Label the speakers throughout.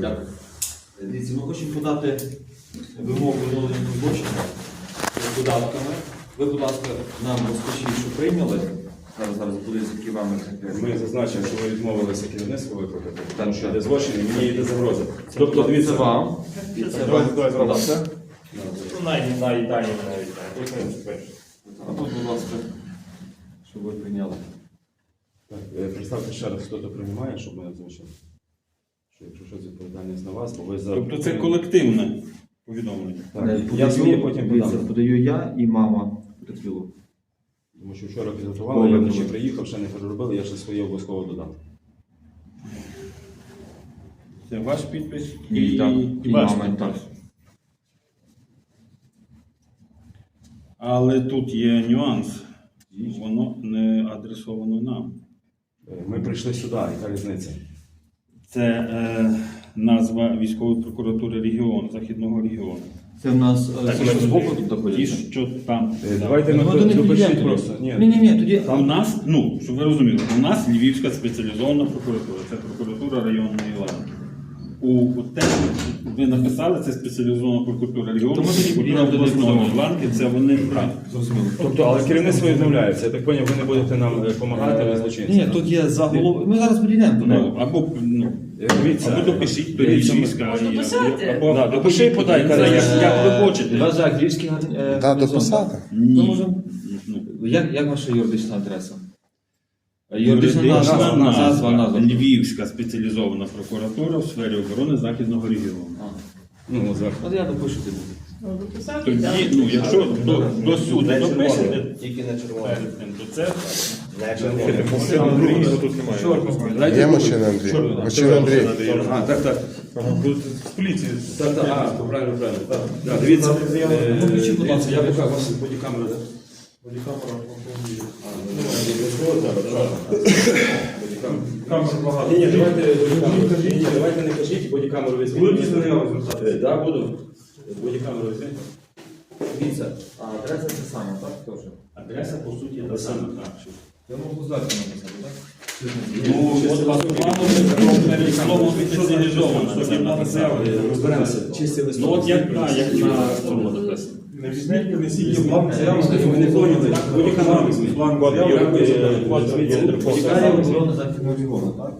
Speaker 1: Дякую. Дивіться, ми хочемо подати вимогу відновлення злочину з податками. Ви, будь ласка, нам розкажіть, що прийняли. Зараз зараз буде з вами.
Speaker 2: Ми зазначимо, що ви відмовилися керівництво викликати, тому що йде злочин і мені йде загроза. Тобто, дивіться,
Speaker 1: вам. Це вам.
Speaker 2: Давай зробимо.
Speaker 1: Так.
Speaker 3: Ну, навіть навіть дані навіть.
Speaker 1: А тут, будь ласка, щоб ви прийняли.
Speaker 2: Так, е, Представте ще раз, хто то приймає, щоб ми озвучили. Що якщо щось відповідальність на вас, бо ви за...
Speaker 3: Тобто це колективне повідомлення.
Speaker 2: Так, я своє потім подам.
Speaker 1: подаю я і мама потерпілу.
Speaker 2: Тому що вчора підготували, я вночі приїхав, ще не переробили, я ще своє обов'язково додам.
Speaker 3: Це ваш підпис
Speaker 1: І, так, і
Speaker 3: ваш
Speaker 1: мама,
Speaker 3: підпис.
Speaker 1: так.
Speaker 3: Але тут є нюанс. Воно не адресовано нам.
Speaker 2: Е, Ми прийшли сюди, яка різниця?
Speaker 3: Це е, назва військової прокуратури регіону, західного регіону.
Speaker 1: Це в нас е,
Speaker 3: Так, ми
Speaker 1: з боку
Speaker 3: ті,
Speaker 1: тут
Speaker 3: Ті, що там.
Speaker 2: Е,
Speaker 3: да.
Speaker 2: Давайте
Speaker 1: Ну,
Speaker 2: ми
Speaker 1: них
Speaker 2: допишіть
Speaker 1: підійдемо
Speaker 2: просто. Ні,
Speaker 1: Ні, ні, ні, тоді
Speaker 3: У нас, ну, щоб ви розуміли, у нас Львівська спеціалізована прокуратура, це прокуратура районної ланки. У, у те, що ви написали, це спеціалізована прокуратура регіону, прокуратура
Speaker 1: підійдемо до них
Speaker 3: обласної
Speaker 1: додому.
Speaker 3: ланки, це вони праві.
Speaker 1: зрозуміло.
Speaker 2: Тобто, але керівництво відмовляється. Я так зрозумів, ви не будете нам допомагати, ви злочинці.
Speaker 1: Ні, тут є заголовок. Ми зараз підійдемо до
Speaker 3: Ну,
Speaker 1: нього.
Speaker 3: або, ну,
Speaker 2: Е, Дивіться,
Speaker 3: або допишіть, то
Speaker 2: дивіться,
Speaker 3: Львівська,
Speaker 4: Можна
Speaker 3: і-
Speaker 4: писати.
Speaker 3: або,
Speaker 2: Да, допиши і подай,
Speaker 3: як, як ви хочете.
Speaker 1: Вас Львівський е,
Speaker 5: Так, дописати.
Speaker 3: Ні.
Speaker 1: Ми можемо-
Speaker 3: Ну,
Speaker 1: Як, як ваша юридична адреса? Е, Юридична назва, назва, назва.
Speaker 3: Львівська спеціалізована прокуратура в сфері оборони Західного регіону.
Speaker 1: А.
Speaker 2: Ну.
Speaker 1: От я допишу тобі.
Speaker 3: Тоді, ну, якщо до, до суду допишете
Speaker 6: Тільки не червоно.
Speaker 3: перед тим, то це
Speaker 6: Не червоно.
Speaker 5: Є
Speaker 2: руку.
Speaker 5: Андрій? Машина Андрій.
Speaker 2: А, так, так.
Speaker 3: з поліції.
Speaker 2: Так, так, а, правильно, правильно. Так, дивіться, е,
Speaker 1: Ну, включіть, будь ласка.
Speaker 2: я покажу, вас бодікамера? Ні, ні, давайте бодікамеру. Ні, ні, давайте не кажіть, бодікамеру візьміть. Будете з нею звертатися? Так, буду. Бодікамеру візьміть.
Speaker 1: Дивіться, а адреса це саме, так? Теж?
Speaker 3: Адреса, по суті, та сама. так.
Speaker 1: Я можу здати написати, так?
Speaker 3: Ну, от планували перед словом спеціалізовано, що є на заяву.
Speaker 2: Розберемося.
Speaker 3: Ну, от як, на, як на цьому написано.
Speaker 2: Не візьміть, принесіть бланк заяви, ми не поняли. Бодікамеру візьміть. Код є, е, код є Інтерпол.
Speaker 1: Чекає оборони західного регіону, так?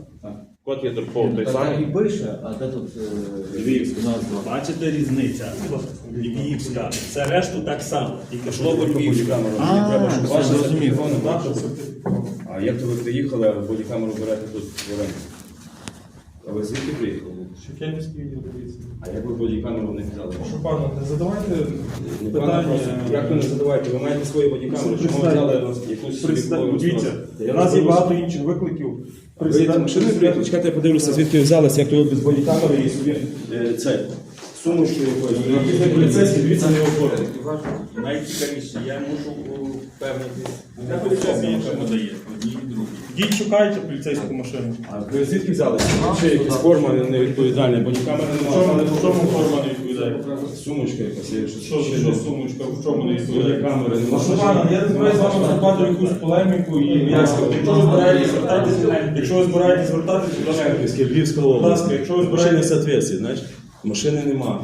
Speaker 2: Код є Інтерпол, той самий.
Speaker 1: і пише, а де тут е,
Speaker 3: Львівська.
Speaker 1: назва?
Speaker 3: Бачите різниця? Львівська. Це решту так само. Тільки слово Львівська.
Speaker 1: А,
Speaker 2: Треба, щоб
Speaker 1: зрозумів.
Speaker 2: А як то ви приїхали, а бодікамеру берете тут в оренду? А ви звідки приїхали?
Speaker 7: Шевченківський відділ поліції.
Speaker 2: А як ви бодікамеру не взяли?
Speaker 7: Прошу пана, не задавайте
Speaker 2: Не пане,
Speaker 7: питання.
Speaker 2: просто, Як ви не задавайте? Ви маєте свої бодікамери, чому ви взяли якусь собі
Speaker 7: Представ- Дивіться, у нас є багато інших викликів.
Speaker 2: Чекайте, я подивлюся, звідки ви взялися, як то ви без бодікамери і собі е, це, сумочку якоюсь. Якісь поліцейські, дивіться, не оформлені.
Speaker 3: Найцікавіше, я мушу впевнитись. Де поліцейський, що подає? Одні і другі.
Speaker 7: Йдіть, шукайте поліцейську машину.
Speaker 2: А ви звідки взялися? Чи якась форма невідповідальна, бодікамери
Speaker 7: В
Speaker 2: немає.
Speaker 7: чому, в чому форма не відповідає?
Speaker 2: Сумочка якась є.
Speaker 7: Що,
Speaker 2: ще
Speaker 7: що сумочка, в чому не відповідає? Прошу
Speaker 2: немає.
Speaker 7: я не збираюся з вами вступати якусь полеміку і в'язку. Якщо ви збираєтесь звертатися, якщо ви збираєтесь звертатися, будь ласка,
Speaker 2: Шевченківський, Львівська
Speaker 7: Будь ласка, якщо ви збираєтесь-
Speaker 2: соответствують, знаєш. Машини нема.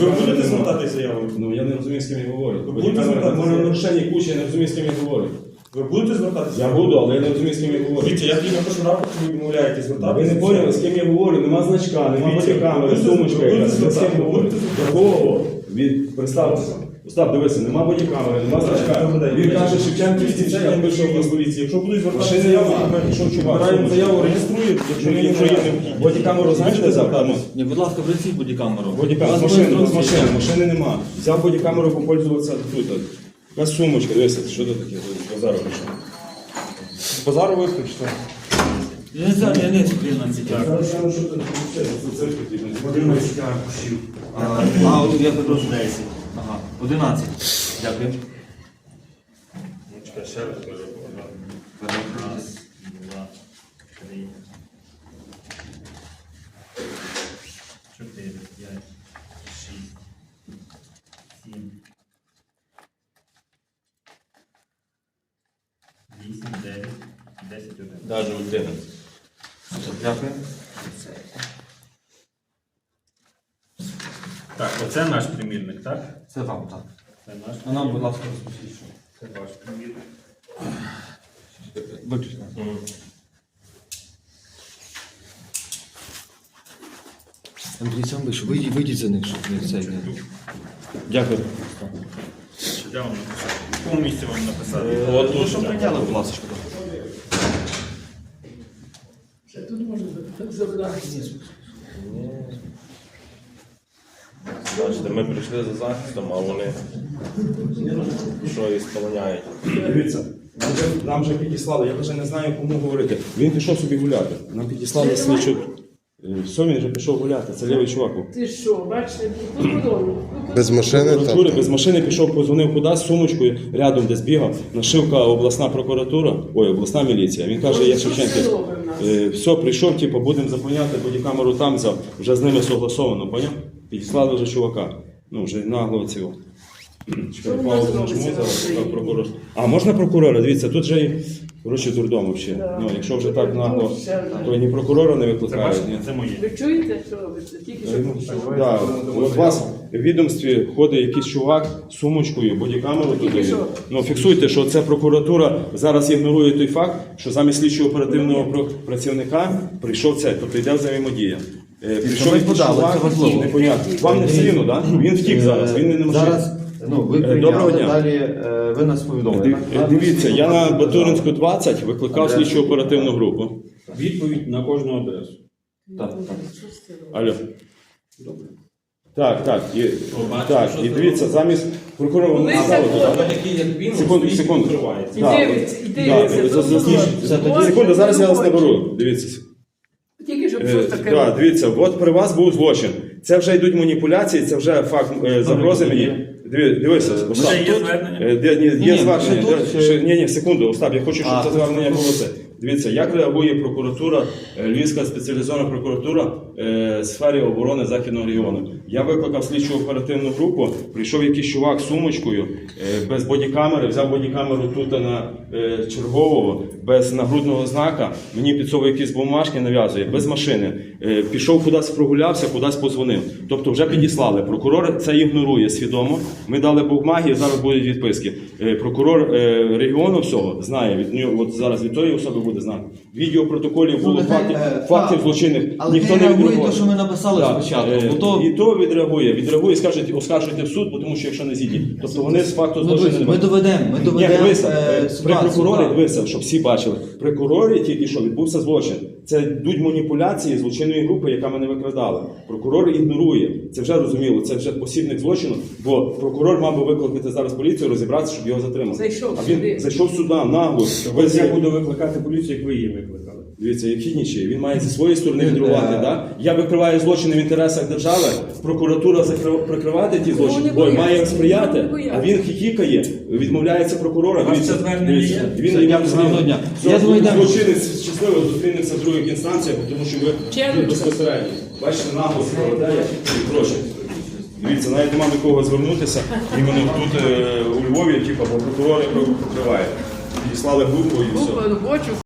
Speaker 7: ви будете
Speaker 2: нема.
Speaker 7: звертатися заявою?
Speaker 2: Ну я не розумію, з ким я говорю.
Speaker 7: Ви будете звертатися?
Speaker 2: нарушення куча, я не розумію, з ким я говорю.
Speaker 7: Ви будете звертатися?
Speaker 2: Я буду, але я не розумію, з ким я говорю.
Speaker 7: Дивіться, я тобі напишу рапорт, ви відмовляєтесь звертатися.
Speaker 2: ви не поняли, з ким я говорю, нема значка, нема
Speaker 7: будете-
Speaker 2: сумочка
Speaker 7: будете
Speaker 2: якась. Ви з ким
Speaker 7: звертати,
Speaker 2: говорите?
Speaker 7: будете звертати.
Speaker 2: Від представтеся. Остап, дивися, нема бодікамери, нема значка. Він каже, Шевченківський, це я пишу
Speaker 7: в поліції. Якщо будуть звертатися
Speaker 2: Машини
Speaker 7: заяву, якщо
Speaker 2: Чувак,
Speaker 7: збираємо заяву, реєструємо, якщо є
Speaker 2: не
Speaker 7: необхідність.
Speaker 2: Бодікамеру знаєте завтра?
Speaker 1: Ні, будь ласка, приціть бодікамеру.
Speaker 2: Бодікамеру, з машини, з машини, машини нема. Взяв бодікамеру попользуватися тут. Якась сумочка, дивися, що це таке? Тут Базару пише.
Speaker 7: З базару виключите.
Speaker 1: Я не знаю, я не
Speaker 2: це потрібно.
Speaker 1: А, а, я прошу 10. Ага, 11. Дякую.
Speaker 3: Чекай, ще раз кажу. Раз, два, три, чотири, п'ять, шість, сім, вісім, дев'ять, десять, один.
Speaker 1: Даже 11. Дякую.
Speaker 3: Так, оце наш примірник, так?
Speaker 1: Це вам, так.
Speaker 3: Це наш.
Speaker 1: А нам, будь ласка, розпишіть. що.
Speaker 3: Це ваш примірник.
Speaker 1: Виключно. Андрій сам вийшов, вийдіть, вийдіть за них, щоб не цей.
Speaker 2: Дякую.
Speaker 3: Де вам написати? В якому місці вам написати?
Speaker 1: От тут, що прийняли, будь ласка.
Speaker 6: Бачите, ми прийшли за захистом, а вони що і сполоняють.
Speaker 2: Дивіться, нам вже, нам вже підіслали, я вже не знаю, кому говорити. Він пішов собі гуляти. Нам підіслали слідчу. Е, Все, вже пішов гуляти. Це лівий чувак. був.
Speaker 4: Ти що, бачите, ну подобно.
Speaker 5: Без машини
Speaker 2: Прокуратури
Speaker 5: там.
Speaker 2: без машини пішов, позвонив кудись з сумочкою, рядом десь бігав. Нашивка обласна прокуратура, ой, обласна міліція. Він каже, я Шевченківський.
Speaker 4: Що це робить в нас?
Speaker 2: Е, Все, прийшов, типу, будемо заповняти, бодікамеру там взяв, вже з ними согласовано, поняв? Підіслали вже чувака. Ну, вже нагло цього. Чекай, паузу нажму зараз, так, прокурор. А можна прокурора? Дивіться, тут же і коротше дурдом взагалі.
Speaker 4: Да.
Speaker 2: Ну, якщо вже так нагло, то ні прокурора не
Speaker 3: Це
Speaker 2: викликають. ні.
Speaker 3: це моє.
Speaker 4: Ви чуєте, що робиться? Тільки що
Speaker 2: Ну,
Speaker 4: пішов.
Speaker 2: да. У вас в відомстві ходить якийсь чувак з сумочкою, бодікамеру туди.
Speaker 4: що?
Speaker 2: Ну фіксуйте, що це прокуратура зараз ігнорує той факт, що замість слідчого оперативного про- працівника прийшов цей, тобто йде взаємодія. Е, Прийшов
Speaker 1: ми подали,
Speaker 2: чувак,
Speaker 1: це важливо.
Speaker 2: непонятно. Вам не все рівно, так? Він втік зараз, він не може.
Speaker 1: Зараз, ну, ви
Speaker 2: Е,
Speaker 1: прийняли,
Speaker 2: доброго дня.
Speaker 1: далі е, ви нас повідомили.
Speaker 2: Див- Дивіться, я на Батуринську 20 викликав слідчу оперативну групу.
Speaker 3: Відповідь на кожну адресу.
Speaker 1: Так, так.
Speaker 2: Алло. Так, так. І, так, і дивіться, замість прокурора
Speaker 3: як він,
Speaker 2: Секунду, секунду.
Speaker 3: відкривається.
Speaker 2: Да.
Speaker 4: дивиться, і
Speaker 2: Да,
Speaker 4: дивиться.
Speaker 2: за-
Speaker 4: просто
Speaker 2: засніміть.
Speaker 4: Це
Speaker 2: Секунду, зараз я вас наберу. Дивіться.
Speaker 4: Тільки щоб
Speaker 2: Е,
Speaker 4: щось таке.
Speaker 2: да, дивіться, от при вас був злочин. Це вже йдуть маніпуляції, це вже факт е, загрози мені. Диви- Дивися, Остап.
Speaker 3: Є звернення?
Speaker 2: Е, ні,
Speaker 1: Ні,
Speaker 2: Є звернення. Ні, ні, секунду, Остап, я хочу, щоб це звернення було це. Дивіться, як реагує прокуратура, е, Львівська спеціалізована прокуратура е, сфері оборони Західного регіону. Я викликав слідчу оперативну групу, прийшов якийсь чувак з сумочкою, е, без бодікамери, взяв бодікамеру тут на е, чергового, без нагрудного знака, мені підсовує якісь бумажки, нав'язує, без машини. Е, Пішов кудись прогулявся, кудись позвонив. Тобто вже підіслали. Прокурор це ігнорує свідомо. Ми дали бумаги, зараз будуть відписки. Е, Прокурор е, регіону всього знає від нього, от зараз від тої особи буде знати. Відео протоколів було фактів,
Speaker 1: е,
Speaker 2: фактів злочинних. Ніхто не
Speaker 1: реагує
Speaker 2: відреагує.
Speaker 1: те, що ми написали
Speaker 2: Так,
Speaker 1: спочатку,
Speaker 2: е,
Speaker 1: бо то-
Speaker 2: І то відреагує. Відреагує, скажуть, оскаржуйте в суд, бо тому що якщо не зійдіть. Тобто вони з факту
Speaker 1: Ну,
Speaker 2: злочину
Speaker 1: дивись,
Speaker 2: не
Speaker 1: ми доведемо, ми
Speaker 2: Ні,
Speaker 1: доведемо
Speaker 2: дивися,
Speaker 1: е,
Speaker 2: е, при
Speaker 1: ситуацію,
Speaker 2: прокурорі,
Speaker 1: так.
Speaker 2: дивися, щоб всі бачили. При прокурорі тільки що відбувся злочин. Це йдуть маніпуляції злочинної групи, яка мене викрадала. Прокурор ігнорує. Це вже розуміло, це вже посібник злочину, бо прокурор мав би викликати зараз поліцію, розібратися, щоб його затримати.
Speaker 4: Зайшов
Speaker 2: а він
Speaker 4: сюди.
Speaker 2: зайшов сюди, нагло.
Speaker 3: Ось я буду викликати поліцію, як ви її викликали.
Speaker 2: Дивіться, який нічий. Він має зі своєї сторони
Speaker 1: Він,
Speaker 2: відреагувати.
Speaker 1: е,
Speaker 2: Да? Я викриваю злочини в інтересах держави, прокуратура закрив- прикривати ті злочини, бо має сприяти, а він хихікає, відмовляється прокурора. Дивіться, дивіться. Він йому
Speaker 1: гарного дня. Я думаю, йдемо».
Speaker 2: злочинець щасливо зустрінеться в других інстанціях, тому що ви безпосередньо. Бачите, нагло складає і гроші. Дивіться, навіть немає до кого звернутися. Іменно тут е, у Львові, типу, бо прокурори прикривають. Підіслали групу і все.